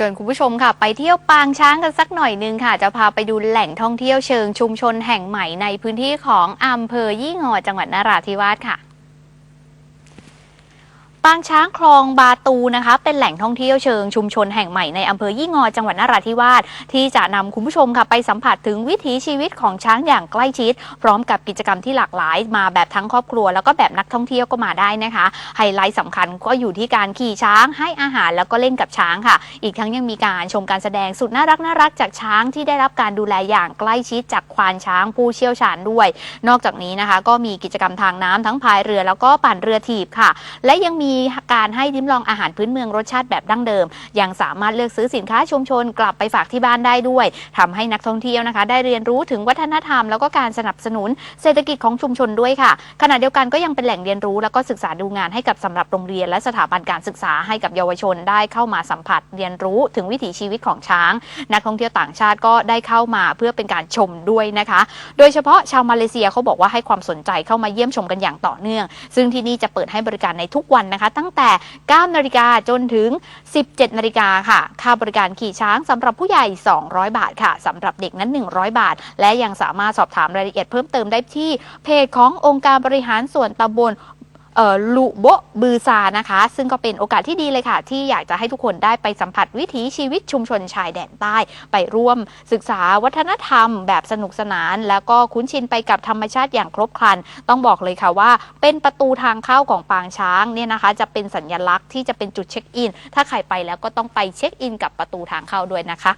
ชิญคุณผู้ชมค่ะ ไปเที่ยวปางช้างกันสักหน่อยนึงค่ะ จะพาไปดูแหล่งท่องเที่ยวเชิงชุมชนแห่งใหม่ในพื้นที่ของอำเภอยี่งอจังหวัดนราธิวาสค่ะ ปางช้างคลองบาตูนะคะ เป็นแหล่งท่องเที่ยวเชิงชุมชนแห่งใหม่ในอำเภอยี่งอจังหวัดนราธิวาสที่จะนำคุณผู้ชมค่ะไปสัมผัสถึงวิถีชีวิตของช้างอย่างใกล้ชิด พร้อมกับกิจกรรมที่หลากหลาย มาแบบทั้งครอบครัว แล้วก็แบบนักท่องเที่ยวก็มาได้นะคะ ไฮไลท์สำคัญก็อยู่ที่การขี่ช้างให้อาหารแล้วก็เล่นกับช้างค่ะ อีกทั้งยังมีการชมการแสดงสุดน่ารักน่ารักจากช้างที่ได้รับการดูแลอย่างใกล้ชิดจากควานช้างผู้เชี่ยวชาญด้วย นอกจากนี้นะคะ ก็มีกิจกรรมทางน้ำทั้งพายเรือแล้วก็ปั่นเรือถีบค่ะ และยังมีีการให้ลิ้มลองอาหารพื้นเมืองรสชาติแบบดั้งเดิม ยังสามารถเลือกซื้อสินค้าชุมชนกลับไปฝากที่บ้านได้ด้วยทำให้นักท่องเที่ยวนะคะ ได้เรียนรู้ถึงวัฒนธรรม แล้วก็การสนับสนุนเศรษฐกิจของชุมชนด้วยค่ะ ขณะเดียวกันก็ยังเป็นแหล่งเรียนรู้ แล้วก็ศึกษาดูงานให้กับสำหรับโรงเรียน และสถาบันการศึกษาให้กับเยาวชนได้เข้ามาสัมผัสเรียนรู้ถึงวิถีชีวิตของช้าง นักท่องเที่ยวต่างชาติก็ได้เข้ามาเพื่อเป็นการชมด้วยนะคะ โดยเฉพาะชาวมาเลเซียเขาบอกว่าให้ความสนใจเข้ามาเยี่ยมชมกันอย่างต่อเนื่อง ซึ่งที่นี่จะเปิดให้บริการในทุกวันนะคะตั้งแต่ 9 นาฬิกาจนถึง 17 นาฬิกาค่ะ ค่าบริการขี่ช้างสำหรับผู้ใหญ่ 200 บาทค่ะสำหรับเด็กนั้น 100 บาท และยังสามารถสอบถามรายละเอียดเพิ่มเติมได้ที่เพจขององค์การบริหารส่วนตำบล ลุโบบือซานะคะ ซึ่งก็เป็นโอกาสที่ดีเลยค่ะ ที่อยากจะให้ทุกคนได้ไปสัมผัสวิถีชีวิตชุมชนชายแดนใต้ ไปร่วมศึกษาวัฒนธรรมแบบสนุกสนาน แล้วก็คุ้นชินไปกับธรรมชาติอย่างครบครัน ต้องบอกเลยค่ะว่า เป็นประตูทางเข้าของปางช้างเนี่ยนะคะ จะเป็นสัญลักษณ์ที่จะเป็นจุดเช็คอิน ถ้าใครไปแล้วก็ต้องไปเช็คอินกับประตูทางเข้าด้วยนะคะ